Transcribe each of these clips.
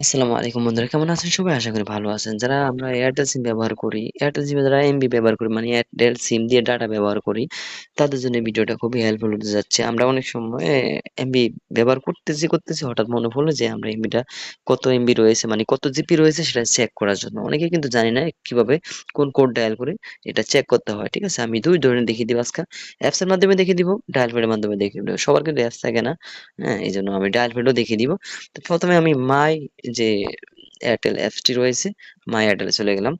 আসসালামু আলাইকুম বন্ধুরা, কেমন আছেন সবাই? আশা করি ভালো আছেন। যারা আমরা এয়ারটেল সিম ব্যবহার করি এয়ারটেল সিমে যারা এমবি ব্যবহার করি মানে এয়ারটেল সিম দিয়ে ডাটা ব্যবহার করি, তাদের জন্য ভিডিওটা খুবই হেল্পফুল হতে যাচ্ছে। আমরা অনেক সময় এমবি ব্যবহার করতেছি করতেছি, হঠাৎ মনে পড়ল যে আমরা এমবিটা কত এমবি রয়েছে মানে কত জিবি রয়েছে সেটা চেক করার জন্য। অনেকে কিন্তু জানি না কীভাবে কোন কোড ডায়াল করে এটা চেক করতে হয়, ঠিক আছে? আমি দুই ধরনের দেখিয়ে দিব আজকে। অ্যাপসের মাধ্যমে দেখিয়ে দিব ডায়াল প্যাডের মাধ্যমে দেখিয়ে দিব। সবার কিন্তু অ্যাপস থাকে না হ্যাঁ? এই জন্য আমি ডায়াল প্যাডও দেখিয়ে দিব। তো প্রথমে আমি মাই যে এয়ারটেল অ্যাপসটি রয়েছে মাই এয়ারটেলে চলে গেলাম।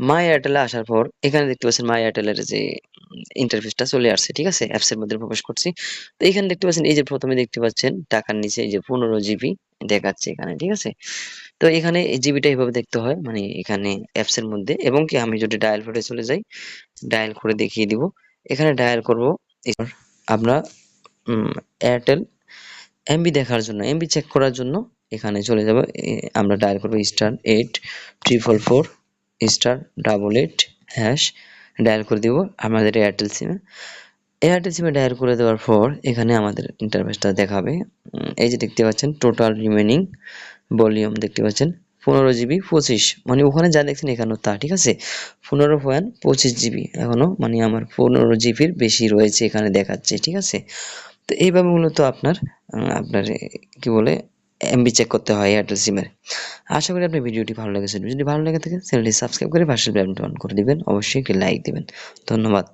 মাই এয়ারটেলে আসার পর, এখানে দেখতে পাচ্ছেন মাই এয়ারটেলের যে ইন্টারফেসটা চলে আসছে, ঠিক আছে? অ্যাপস এর মধ্যে প্রবেশ করছি। তো এখানে দেখতে পাচ্ছেন, এই যে প্রথমে দেখতে পাচ্ছেন, টাকার নিচে এই যে পনেরো জিবি দেখাচ্ছে এখানে, ঠিক আছে? তো এখানে এই জিবিটা এইভাবে দেখতে হয় মানে এখানে অ্যাপসের মধ্যে। এবং কি, আমি যদি ডায়াল করে চলে যাই ডায়াল করে দেখিয়ে দিব। এখানে ডায়াল করব আমরা এয়ারটেল এমবি দেখার জন্য এমবি চেক করার জন্য এখানে চলে যাব। আমরা ডায়াল করব star eight triple four star double eight hash dial করে দিব আমাদের এয়ারটেল সিমে এয়ারটেল সিমে ডায়াল করে দেওয়ার পর এখানে আমাদের ইন্টারফেসটা দেখাবে। এই যে দেখতে পাচ্ছেন টোটাল রিমেনিং ভলিউম দেখতে পাচ্ছেন, পনেরো জিবি পঁচিশ মানে ওখানে যা দেখছেন এখানেও তা, ঠিক আছে? পনেরো পয়েন্ট পঁচিশ জিবি এখনও মানে আমার পনেরো জিবির বেশি রয়েছে এখানে দেখাচ্ছে, ঠিক আছে? তো এইভাবে মূলত আপনার আপনার কি বলে এমবি চেক করতে হয় এয়ারটেল সিমের আশা করি আপনার ভিডিওটি ভালো লেগেছে। যদি ভালো লেগে থাকে চ্যানেলটি সাবস্ক্রাইব করে পাশের বেলটি অন করে দিবেন। অবশ্যই একটি লাইক দিবেন। ধন্যবাদ।